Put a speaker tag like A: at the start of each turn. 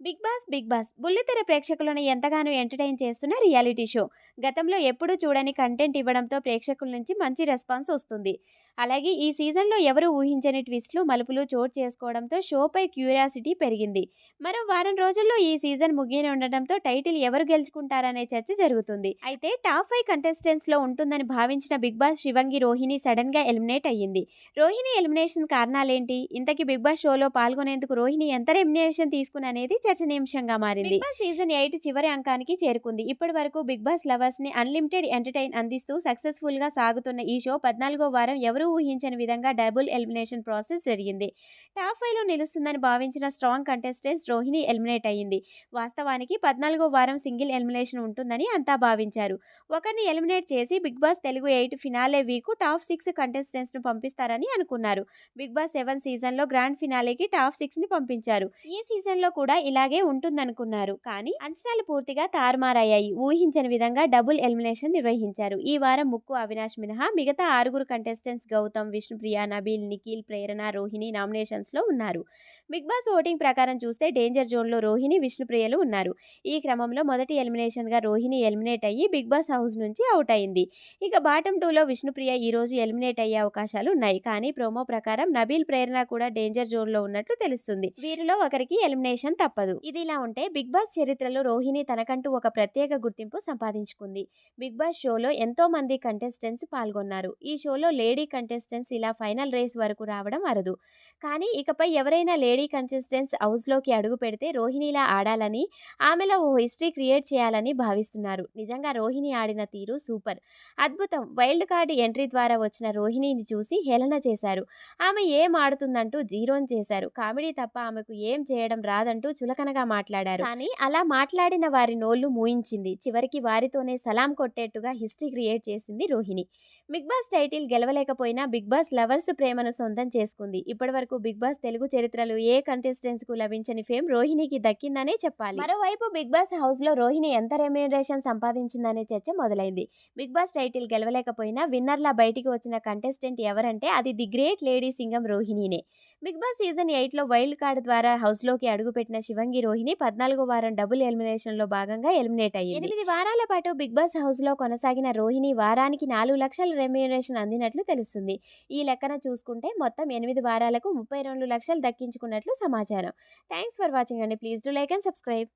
A: Big boss big boss బుల్లితెర ప్రేక్షకులను ఎంతగానో ఎంటర్టైన్ చేస్తున్న రియాలిటీ షో. గతంలో ఎప్పుడూ చూడని కంటెంట్ ఇవ్వడంతో ప్రేక్షకుల నుంచి మంచి రెస్పాన్స్ వస్తుంది. అలాగే ఈ సీజన్లో ఎవరు ఊహించని ట్విస్ట్లు మలుపులు చోటు చేసుకోవడంతో షోపై క్యూరియాసిటీ పెరిగింది. మరో వారం రోజుల్లో ఈ సీజన్ ముగియని ఉండడంతో టైటిల్ ఎవరు గెలుచుకుంటారనే చర్చ జరుగుతుంది. అయితే టాప్ ఫైవ్ కంటెస్టెంట్స్లో ఉంటుందని భావించిన బిగ్ బాస్ శివంగి రోహిణి సడన్గా ఎలిమినేట్ అయ్యింది. రోహిణి ఎలిమినేషన్ కారణాలేంటి? ఇంతకీ బిగ్ బాస్ షోలో పాల్గొనేందుకు రోహిణి ఎంత ఎలిమినేషన్ తీసుకుని అనేది చర్చనీయాంశంగా మారింది. బిగ్ బాస్ సీజన్ ఎయిట్ చివరి అంకానికి చేరుకుంది. ఇప్పటి వరకు బిగ్ బాస్ లవర్స్ని అన్లిమిటెడ్ ఎంటర్టైన్ అందిస్తూ సక్సెస్ఫుల్గా సాగుతున్న ఈ షో పద్నాలుగో వారం ఎవరూ ఊహించని విధంగా డబుల్ ఎలిమినేషన్ ప్రాసెస్ జరిగింది. టాప్ ఫైవ్లో నిలుస్తుందని భావించిన స్ట్రాంగ్ కంటెస్టెంట్స్ రోహిణి ఎలిమినేట్ అయ్యింది. వాస్తవానికి పద్నాలుగో వారం సింగిల్ ఎలిమినేషన్ ఉంటుందని అంతా భావించారు. ఒకరిని ఎలిమినేట్ చేసి Bigg Boss Telugu eight finale week top six కంటెస్టెంట్స్ను పంపిస్తారని అనుకున్నారు. బిగ్ బాస్ సెవెన్ సీజన్లో గ్రాండ్ ఫినాలేకి టాప్ సిక్స్ని పంపించారు. ఈ సీజన్లో కూడా ఇలాగే ఉంటుందనుకున్నారు. కానీ అంచనాలు పూర్తిగా తారుమారయ్యాయి. ఊహించని విధంగా డబుల్ ఎలిమినేషన్ నిర్వహించారు. ఈ వారం ముక్కు అవినాష్ మినహా మిగతా ఆరుగురు కంటెస్టెంట్స్ గౌతమ్ విష్ణుప్రియ నబీల్ నిఖిల్ ప్రేరణ రోహిణి నామినేషన్స్లో ఉన్నారు. బిగ్ బాస్ ఓటింగ్ ప్రకారం చూస్తే డేంజర్ జోన్లో రోహిణి విష్ణుప్రియలు ఉన్నారు. ఈ క్రమంలో మొదటి ఎలిమినేషన్గా రోహిణి ఎలిమినేట్ అయ్యి బిగ్ బాస్ హౌస్ నుంచి అవుట్ అయింది. ఇక బాటమ్ టూలో విష్ణుప్రియ ఈ రోజు ఎలిమినేట్ అయ్యే అవకాశాలు ఉన్నాయి. కానీ ప్రోమో ప్రకారం నబీల్ ప్రేరణ కూడా డేంజర్ జోన్లో ఉన్నట్లు తెలుస్తుంది. వీరిలో ఒకరికి ఎలిమినేషన్ తప్పదు. ఇది ఇలా ఉంటే బిగ్ బాస్ చరిత్రలో రోహిణి తనకంటూ ఒక ప్రత్యేక గుర్తింపు సంపాదించుకుంది. బిగ్ బాస్ షోలో ఎంతో మంది కంటెస్టెంట్స్ పాల్గొన్నారు. ఈ షోలో లేడీ కంటెస్టెంట్స్ ఇలా ఫైనల్ రేస్ వరకు రావడం అరదు. కానీ ఇకపై ఎవరైనా లేడీ కంటెస్టెంట్స్ హౌస్లోకి అడుగు పెడితే రోహిణిలా ఆడాలని ఆమెలో ఓ హిస్టరీ క్రియేట్ చేయాలని భావిస్తున్నారు. నిజంగా రోహిణి ఆడిన తీరు సూపర్. అద్భుతం. వైల్డ్ కార్డ్ ఎంట్రీ ద్వారా వచ్చిన రోహిణిని చూసి హేళన చేశారు. ఆమె ఏం ఆడుతుందంటూ జీరోన్ చేశారు. కామెడీ తప్ప ఆమెకు ఏం చేయడం రాదంటూ చులకనగా మాట్లాడారు. కానీ అలా మాట్లాడిన వారి నోళ్ళు మూయించింది. చివరికి వారితోనే సలాం కొట్టేట్టుగా హిస్టరీ క్రియేట్ చేసింది రోహిణి. బిగ్ బాస్ టైటిల్ గెలవలేకపోయినా బిగ్ బాస్ లవర్స్ ప్రేమను సొంతం చేసుకుంది. ఇప్పటివరకు బిగ్ బాస్ తెలుగు చరిత్రలో ఏ కంటెస్టెంట్స్కు లభించని ఫేమ్ రోహిణికి దక్కిందనే చెప్పాలి. మరోవైపు బిగ్ బాస్ హౌస్లో రోహిణి ఎంత రెమ్యూనరేషన్ సంపాదించిందనే చర్చ మొదలైంది. బిగ్ బాస్ టైటిల్ గెలవలేకపోయినా విన్నర్లా బయటికి వచ్చిన కంటెస్టెంట్ ఎవరంటే అది ది గ్రేట్ లేడీ సింగం రోహిణినే. బిగ్ బాస్ సీజన్ ఎయిట్లో వైల్డ్ కార్డ్ ద్వారా హౌస్లోకి అడుగుపెట్టిన శివంగి రోహిణి పద్నాలుగో వారం డబుల్ ఎలిమినేషన్లో భాగంగా ఎలిమినేట్ అయ్యింది. ఎనిమిది వారాల పాటు బిగ్ బాస్ హౌస్లో కొనసాగిన రోహిణి వారానికి నాలుగు లక్షల రెమ్యూనరేషన్ అందినట్లు తెలుస్తుంది. ఈ లెక్కన చూసుకుంటే మొత్తం ఎనిమిది వారాలకు ముప్పై రెండు లక్షలు దక్కించుకున్నట్లు సమాచారం. థ్యాంక్స్ ఫర్ వాచింగ్ అండి. Please do like and subscribe.